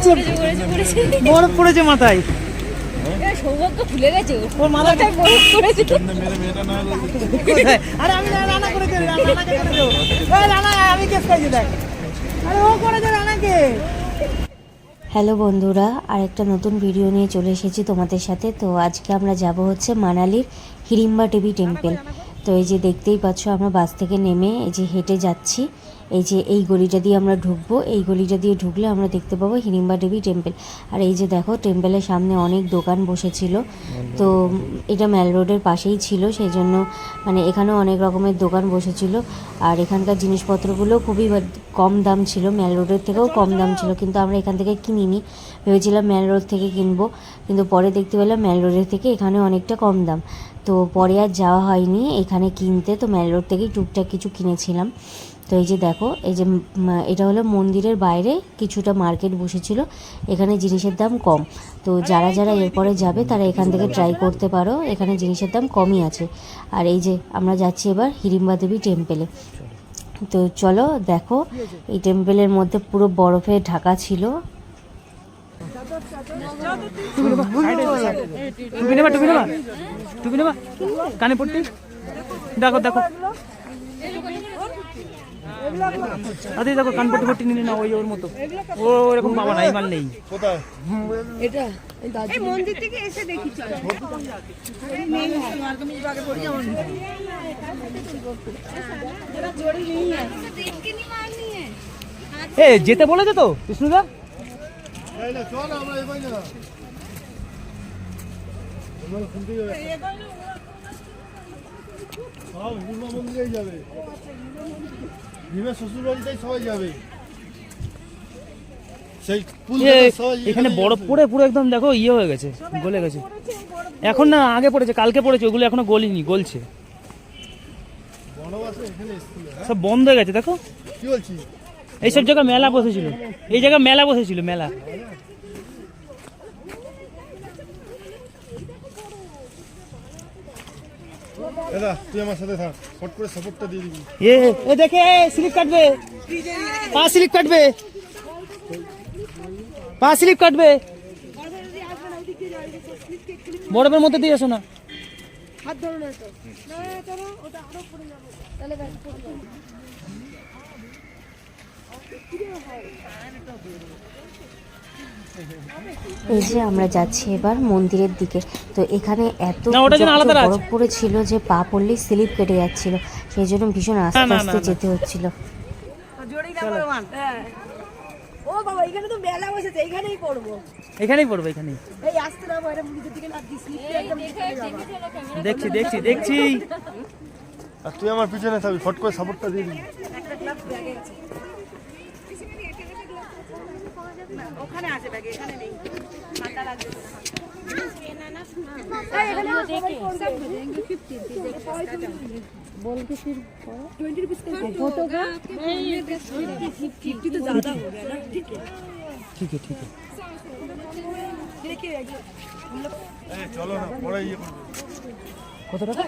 হচ্ছে বরফ পড়েছে মাথায়। সৌভাগ্য ভুলে গেছে ওর। ওর বরফ পড়েছে। আরে আমি না- রান্না করেছি রান্না- করে দেবো এই রান্না আমি কেস খাইছি দেখ। আরে ও করেছে রান্নাকে হ্যালো বন্ধুরা আরেকটা নতুন ভিডিও নিয়ে চলে এসেছি তোমাদের সাথে। তো আজকে আমরা যাব হচ্ছে মানালির হিড়িম্বা দেবী টেম্পল তো এই যে দেখতেই পাচ্ছ, আমরা বাস থেকে নেমে এই যে হেঁটে যাচ্ছি। এই যে এই গলিটা দিয়ে আমরা ঢুকবো, এই গলিটা দিয়ে ঢুকলে আমরা দেখতে পাবো হিড়িম্বা দেবী টেম্পল। আর এই যে দেখো, টেম্পলের সামনে অনেক দোকান বসেছিল। তো এটা ম্যাল রোডের পাশেই ছিল সেই জন্য মানে এখানেও অনেক রকমের দোকান বসেছিল। আর এখানকার জিনিসপত্রগুলো খুবই কম দাম ছিল ম্যাল রোডের থেকেও কম দাম ছিল, কিন্তু আমরা এখান থেকে কিনিনি। ভেবেছিলাম ম্যাল রোড থেকে কিনবো, কিন্তু পরে দেখতে পেলাম ম্যাল রোডের থেকে এখানে অনেকটা কম দাম। তো পরে আর যাওয়া হয়নি। এখানে কিনতে তো ম্যাল রোড থেকেই টুকটাক কিছু কিনেছিলাম। তো এই যে দেখো এই যে এটা হলো মন্দিরের বাইরে কিছুটা মার্কেট বসেছিল। এখানে জিনিসের দাম কম। তো যারা যারা এরপরে যাবে তারা এখান থেকে ট্রাই করতে পারো। এখানে জিনিসের দাম কমই আছে। আর এই যে আমরা যাচ্ছি এবার হিড়িম্বা দেবী টেম্পেলে তো চলো দেখো এই টেম্পেলের মধ্যে পুরো বরফে ঢাকা ছিল। টুপি নেবা টুপি নেবা টুপি নেবা। কানে পড়তে দেখো দেখো। আরে দেখো কান পট্টি পট্টি নিলে না ওই ওর মতো। ও ওরকম বাবা নাই মাল নেই। এটা এই মন্দির থেকে এসে দেখি চল। এ যেতে বলেছে তো বিষ্ণুদা সব হিমা মন্দিরেই যাবে ভীমের শ্বশুর বাড়িতেই সবাই যাবে সেই পুল এ, সবাই এখানে বরফ পড়ে পুরো একদম দেখো ইয়ে হয়ে গেছে গলে গেছে। এখন না আগে পড়েছে কালকে পড়েছে ওগুলো এখনও গলিনি গলছে। সব বন্ধ হয়ে গেছে দেখো। কি বলছি এইসব জায়গায় মেলা বসেছিল। এই জায়গায় মেলা বসেছিল মেলা। দাদা তুই আমার সাথে থাক। ফট করে সাপোর্টটা দিয়ে দিবি। এ এ দেখে স্লিপ কাটবে। পা স্লিপ কাটবে। পা স্লিপ কাটবে। বরফের মধ্যে দিয়ে এসো না। এই যে আমরা যাচ্ছি এবার মন্দিরের দিকে। তো এখানে এত। বরফ পড়েছিল যে পা পড়লেই স্লিপ কেটে যাচ্ছিল। সেই জন্য ভীষণ আস্তে আস্তে। যেতে হচ্ছিল। ও বাবা এখানে তো মেলা বসেছে এইখানেই করব এখানেই পড়বে এখানেই। এই আসতে না বাইরে মুড়িদের দিকে না দিস একদম নিচে যাবা। দেখছি দেখছি দেখছি। আর তুই আমার পিছনে থাকবি ফট করে সাপোর্টটা দিয়ে দিবি। ওখানে আছে ব্যাগে এখানে নেই। ঠান্ডা লাগবে চলো না পরে ইয়ে কত টাকা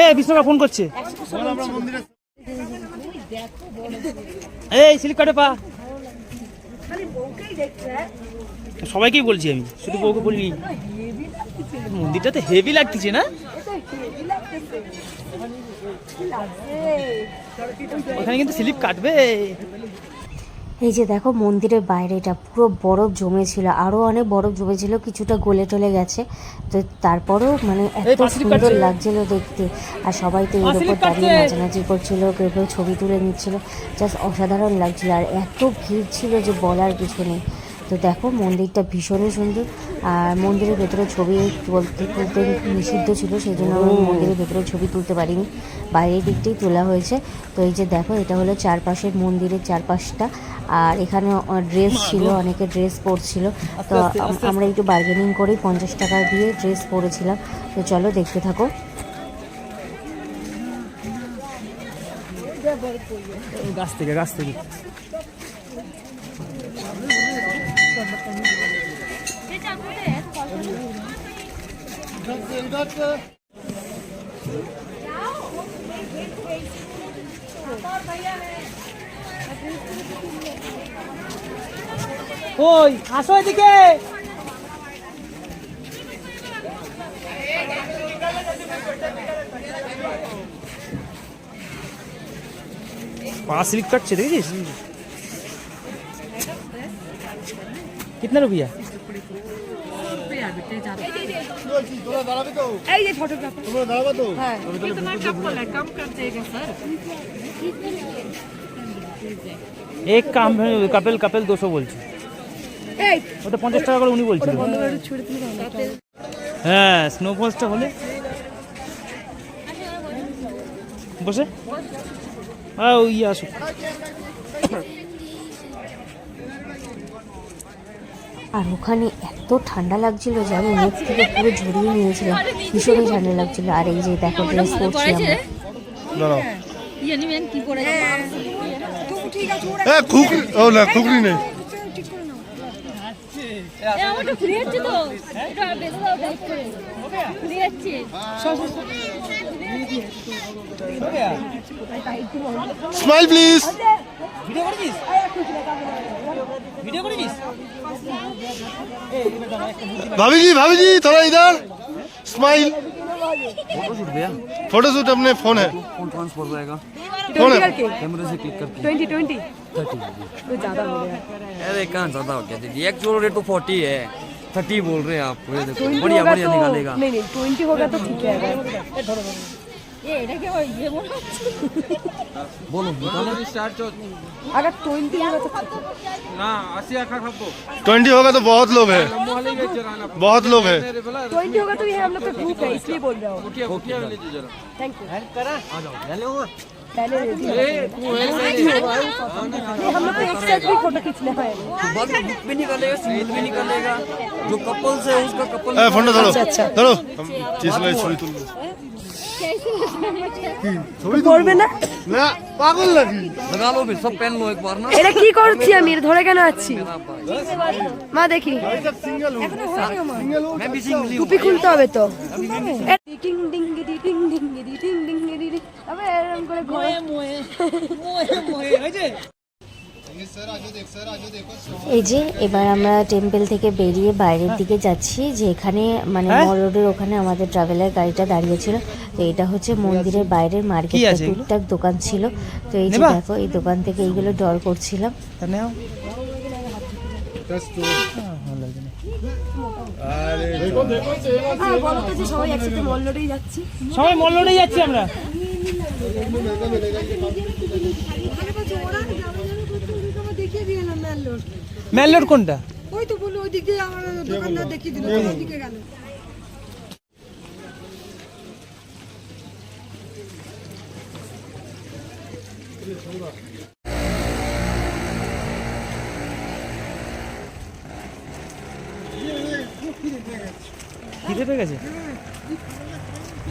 এ ফোন করছে। আমরা মন্দিরে এই স্লিপ কাটে পা? সবাইকেই বলছি আমি শুধু বউকে বলিনি। মন্দিরটা তো হেভি লাগতেছে না? ওখানে কিন্তু স্লিপ কাটবে। এই যে দেখো মন্দিরের বাইরেটা পুরো বরফ জমেছিল আরও অনেক বরফ জমেছিল কিছুটা গলে টলে গেছে। তো তারপরও মানে এত সুন্দর লাগছিল দেখতে। আর সবাই তো এর উপর দাঁড়িয়ে। নাচানাচি করছিল কেউ কেউ ছবি তুলে নিচ্ছিল। জাস্ট অসাধারণ লাগছিল। আর এত ভিড় ছিল যে বলার কিছু নেই। তো দেখো মন্দিরটা ভীষণই সুন্দর। আর মন্দিরের ভেতরে ছবি তুলতে তুলতে নিষিদ্ধ ছিল সেই জন্য আমরা মন্দিরের ভেতরে ছবি তুলতে পারিনি। বাইরের দিকটাই তোলা হয়েছে। তো এই যে দেখো এটা হলো চারপাশের মন্দিরের চারপাশটা। আর এখানে ড্রেস ছিল অনেকে ড্রেস পরছিল। তো আম- আমরা একটু বার্গেনিং করেই পঞ্চাশ টাকা দিয়ে ড্রেস পরেছিলাম। তো চলো দেখতে থাকো। গাছ থেকে গাছ থেকে। ওই আসো এদিকে পা স্লিপ কাটছে দেখেছিস কিতনা রুপিয়া তোরা দাঁড়াবে তো। এই যে ফটোগ্রাফার তোমরা দাঁড়াবে তো হ্যাঁ এক কাম কাপেল কাপেল দুশো বলছে এই। ওটা পঞ্চাশ টাকা করে উনি বলছিল হ্যাঁ স্নোফলসটা হলে। বসে। হ্যাঁ ওই আসুক আর ওখানে এত ঠান্ডা লাগছিল যে আমি নেট থেকে পুরো ঝরিয়ে নিয়েছিলাম ভীষণই ঠান্ডা লাগছিল। আর এই যে দেখো ড্রেস পরছি আমরা। খুকরি নেই। তো এটা বেঁধে দাও টাইট করে ফ্রি হচ্ছে স্মাইল প্লিজ ভিডিও করেছিস ভিডিও করেছিস भाभी जी भाभी जी थोड़ा इधर स्माइल फोटो शूट अपने फोन है फोन ट्रांसफर हो जाएगा फोन है करके कैमरे से क्लिक करके 20 20 तो ज्यादा हो गया अरे कहाँ ज्यादा हो गया दीदी एक्चुअल रेट तो फोर्टी है थर्टी बोल रहे हैं आप ये देखो 20 बढ़िया होगा बढ़िया तो निकालेगा नहीं नहीं 20 होगा तो ठीक है এ এটাকে ওই ইয়ে মনে হচ্ছে बोलो निकालो अगर 20 होगा तो ठीक है ट्वेंटी होगा तो बहुत लोग हैं बहुत लोग हैं 20 होगा तो ये हम लोग का ग्रुप है इसलिए बोल रहा हूँ थैंक यू पहले ले दी। ये हम लोग को एक साथ भी फोटो खींचना है बाद में बुक भी निकालेगा स्लीप भी निकालेगा जो कपल्स है उसका कपल ए फोटो धरो धरो हम चीज লাই ছবি তুলবো ছবি করবে না না পাগল লাগি লাগালো বে সব পেন লো একবার না? এটা কি করছি আমি? ধরে কেন আছি? মা দেখি। টুপি খুলতে হবে তো। টিং ডিং গিডি টিং ডিং গিডি টিং ডিং গিডি আবে এরকম করে ঘরে। মোয়ে মোয়ে মোয়ে। এই যে এই যে এবার আমরা টেম্পল থেকে বেরিয়ে বাইরের দিকে যাচ্ছি যে এখানে মানে হ্যাঁ? মল রোডের ওখানে আমাদের ট্রাভেলার গাড়িটা দাঁড়িয়ে ছিল। তো এটা হচ্ছে মন্দিরের বাইরের মার্কেট টুকটাক দোকান ছিল। তো এই যে দেখো এই দোকান থেকে এইগুলো ডর করছিলাম। হ্যাঁ সবাই একসাথে যাচ্ছি। আমরা। দিয়ে রোড কোনটা ওই তো বলল ওইদিকে আমার দোকানদার দেখিয়ে দিল ওইদিকে গেল খিদে পেয়ে গেছে?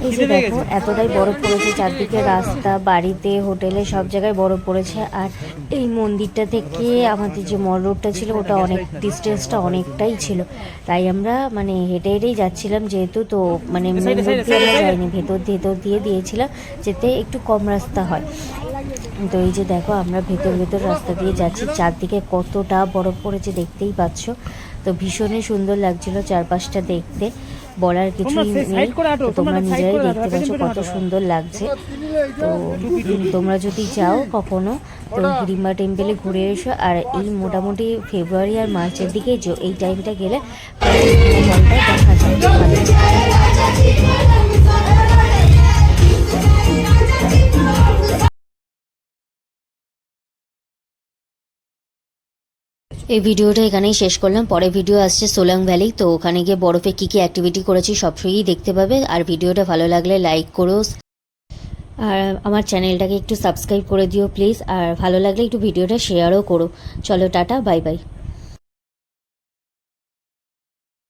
এই যে দেখো এতটাই বরফ পড়েছে চারদিকে রাস্তা বাড়িতে হোটেলে সব জায়গায় বরফ পড়েছে। আর এই মন্দিরটা থেকে আমাদের যে মল রোডটা ছিল ওটা অনেক ডিস্টেন্সটা অনেকটাই ছিল। তাই আমরা মানে হেঁটে হেঁটেই যাচ্ছিলাম যেহেতু তো মানে মেন রোড দিয়ে আমরা যাইনি ভেতর ভেতর দিয়ে দিয়েছিলাম যেতে একটু কম রাস্তা হয়। তো এই যে দেখো আমরা ভেতর ভেতর রাস্তা দিয়ে যাচ্ছি। চারদিকে কতটা বরফ পড়েছে দেখতেই পাচ্ছ। তো ভীষণই সুন্দর লাগছিল চারপাশটা দেখতে। বলার কিছু নেই তোমরা নিজেরাই দেখতে পাচ্ছ কত সুন্দর লাগছে। তো তোমরা যদি যাও কখনো তো হিড়িম্বা টেম্পেলে ঘুরে এসো। আর এই মোটামুটি ফেব্রুয়ারি আর মার্চের দিকে যে এই টাইমটা গেলে দেখা যায় এই ভিডিওটা এখানেই শেষ করলাম। পরে ভিডিও আসছে সোলাং ভ্যালি। তো ওখানে গিয়ে বরফে কী কী অ্যাক্টিভিটি করেছি সবসময়ই দেখতে পাবে। আর ভিডিওটা ভালো লাগলে লাইক করো। আর আমার চ্যানেলটাকে একটু সাবস্ক্রাইব করে দিও প্লিজ আর ভালো লাগলে একটু ভিডিওটা শেয়ারও করো। চলো টাটা বাই বাই